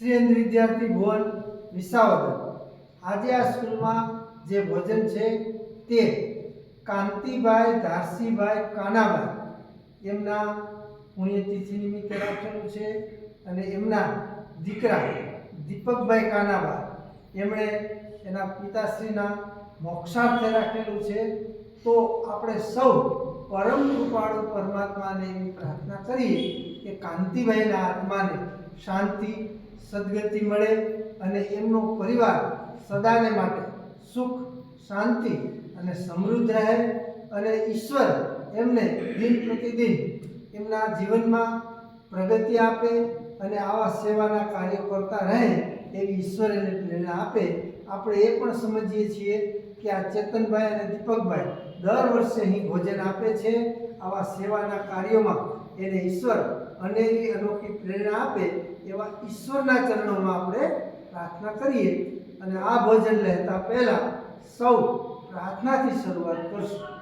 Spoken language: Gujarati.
શ્રીએન્દ્ર વિદ્યાર્થી ભુવન વિસાવદર. આજે આ સ્કૂલમાં જે ભોજન છે તે કાંતિભાઈ ધારસીભાઈ કાનાભાઈ. એમના પુણ્યતિથિ નિમિત્તે રાખેલું છે અને એમના દીકરા દીપકભાઈ કાનાભાઈ. એમણે એના પિતાશ્રીના મોક્ષાર્થે રાખેલું છે. તો આપણે સૌ પરમ કૃપાળુ પરમાત્માને એવી પ્રાર્થના કરીએ કે કાંતિભાઈના આત્માને શાંતિ, સદગતિ મળે અને એમનો પરિવાર સદાને માટે સુખ, શાંતિ અને સમૃદ્ધ રહે અને ઈશ્વર એમને દિન પ્રતિદિન એમના જીવનમાં પ્રગતિ આપે અને આવા સેવાના કાર્યો કરતા રહે એવી ઈશ્વર એને પ્રેરણા આપે. આપણે એ પણ સમજીએ છીએ કે આ ચેતનભાઈ અને દીપકભાઈ દર વર્ષે અહીં ભોજન આપે છે. આવા સેવાના કાર્યોમાં એને ઈશ્વર અનેરી અનોખી પ્રેરણા આપે એવા ઈશ્વરના ચરણોમાં આપણે પ્રાર્થના કરીએ અને આ ભોજન લેતા પહેલાં સૌ પ્રાર્થનાથી શરૂઆત કરશું.